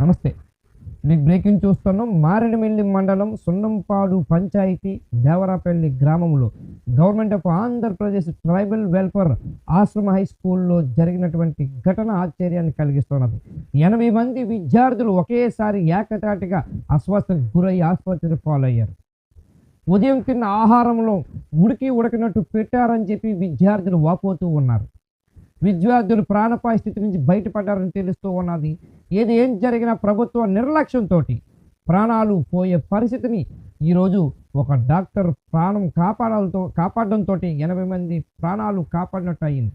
నమస్తే. మీకు బ్రేకింగ్ చూస్తున్నాం. మారేడుమిల్లి మండలం సున్నంపాడు పంచాయతీ దేవరాపల్లి గ్రామంలో government of Andhra Pradesh tribal welfare ashram high స్కూల్లో జరిగినటువంటి ఘటన ఆశ్చర్యాన్ని కలిగిస్తున్నది. ఎనభై మంది విద్యార్థులు ఒకేసారి ఏకతాటిగా అస్వస్థకు గురై ఆసుపత్రి పాలయ్యారు. ఉదయం తిన్న ఆహారంలో ఉడికి ఉడకినట్టు పెట్టారని చెప్పి విద్యార్థులు వాపోతూ ఉన్నారు. విద్యార్థులు ప్రాణపాయ స్థితి నుంచి బయటపడ్డారని తెలుస్తూ ఉన్నది. ఏది ఏం జరిగినా ప్రభుత్వ నిర్లక్ష్యంతో ప్రాణాలు పోయే పరిస్థితిని ఈరోజు ఒక డాక్టర్ ప్రాణం కాపాడాలతో కాపాడడంతో ఎనభై మంది ప్రాణాలు కాపాడినట్టు అయింది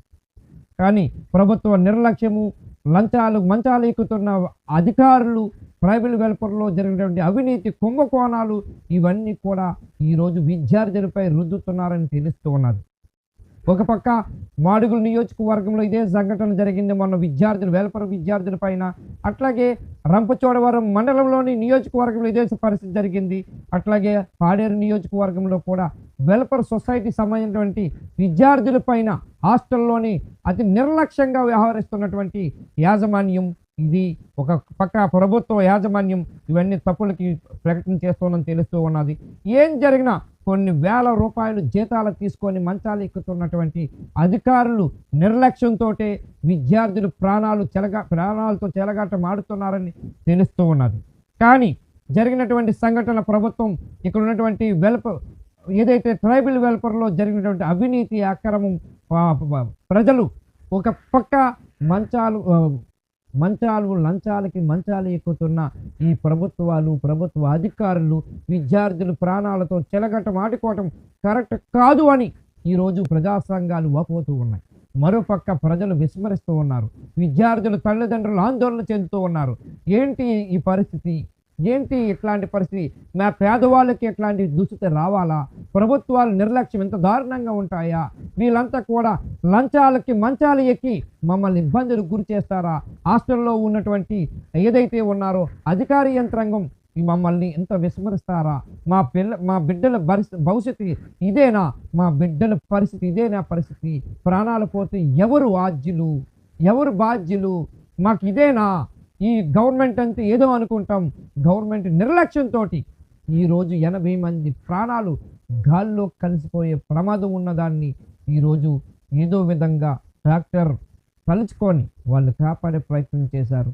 కానీ ప్రభుత్వ నిర్లక్ష్యము లంచాలు మంచాలు ఎక్కుతున్న అధికారులు ప్రైవేట్ వెల్ఫేర్లో జరిగినటువంటి అవినీతి కుంభకోణాలు ఇవన్నీ కూడా ఈరోజు విద్యార్థులపై రుద్దుతున్నారని తెలుస్తూ ఉన్నది. ఒక పక్క మాడుగుల నియోజకవర్గంలో ఇదే సంఘటన జరిగింది. మొన్న విద్యార్థులు వేలపర విద్యార్థుల పైన అట్లాగే రంపచోడవరం మండలంలోని నియోజకవర్గంలో ఇదే పరిస్థితి జరిగింది. అట్లాగే పాడేరు నియోజకవర్గంలో కూడా వెల్పర్ సొసైటీ సంబంధించినటువంటి విద్యార్థుల పైన హాస్టల్లోని అతి నిర్లక్ష్యంగా వ్యవహరిస్తున్నటువంటి యాజమాన్యం ఇది. ఒక పక్క ప్రభుత్వ యాజమాన్యం ఇవన్నీ తప్పులకి ప్రకటన చేస్తోందని తెలుస్తూ ఉన్నది. ఏం జరిగినా కొన్ని వేల రూపాయలు జీతాలు తీసుకొని మంచాలు ఎక్కుతున్నటువంటి అధికారులు నిర్లక్ష్యంతో విద్యార్థులు ప్రాణాలు చెలగా ప్రాణాలతో చెలగాట మాడుతున్నారని తెలుస్తూ ఉన్నది. కానీ జరిగినటువంటి సంఘటన ప్రభుత్వం ఇక్కడ ఉన్నటువంటి వెల్ఫేర్ ఏదైతే ట్రైబల్ వెల్ఫేర్లో జరిగినటువంటి అవినీతి అక్రమం ప్రజలు ఒక పక్క మంచాలు మంచాలు లంచాలకి మంచాలు ఎక్కుతున్న ఈ ప్రభుత్వాలు ప్రభుత్వ అధికారులు విద్యార్థులు ప్రాణాలతో చెలగటం ఆడుకోవటం కరెక్ట్ కాదు అని ఈరోజు ప్రజా సంఘాలు వాపోతూ ఉన్నాయి. మరోపక్క ప్రజలు విస్మరిస్తూ ఉన్నారు. విద్యార్థులు తల్లిదండ్రులు ఆందోళన చెందుతూ ఉన్నారు. ఏంటి ఈ పరిస్థితి? ఏంటి ఇట్లాంటి పరిస్థితి? మా పేదవాళ్ళకి ఇట్లాంటి దుస్థితి రావాలా? ప్రభుత్వాలు నిర్లక్ష్యం ఎంత దారుణంగా ఉంటాయా? వీళ్ళంతా కూడా లంచాలకి మంచాలు ఎక్కి మమ్మల్ని ఇబ్బందులు గురి చేస్తారా? హాస్టల్లో ఉన్నటువంటి ఏదైతే ఉన్నారో అధికార యంత్రాంగం మమ్మల్ని ఎంత విస్మరిస్తారా? మా పిల్ల మా బిడ్డల పరిస్థితి భవిష్యత్తు ఇదేనా? మా బిడ్డల పరిస్థితి ఇదేనా పరిస్థితి? ప్రాణాలు పోతే ఎవరు ఆద్యులు ఎవరు బాధ్యులు? మాకు ఇదేనా? ఈ గవర్నమెంట్ అంతా ఏదో అనుకుంటాం. గవర్నమెంట్ నిర్లక్ష్యంతో ఈరోజు ఎనభై మంది ప్రాణాలు గాల్లో కలిసిపోయే ప్రమాదం ఉన్నదాన్ని ఈరోజు ఏదో విధంగా డాక్టర్ తలుచుకొని వాళ్ళు కాపాడే ప్రయత్నం చేశారు.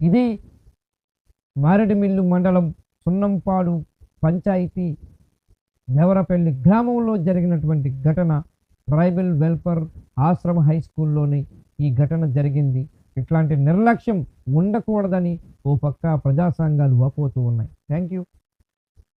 ఇది మారేడుమిల్లు మండలం సున్నంపాడు పంచాయతీ దేవరపల్లి గ్రామంలో జరిగినటువంటి ఘటన. ట్రైబల్ వెల్ఫేర్ ఆశ్రమ హై స్కూల్లోని ఈ ఘటన జరిగింది. ఇట్లాంటి నిర్లక్ష్యం ఉండకూడదని ఓ పక్క ప్రజా సంఘాలు వాపోతూ ఉన్నాయి. Thank you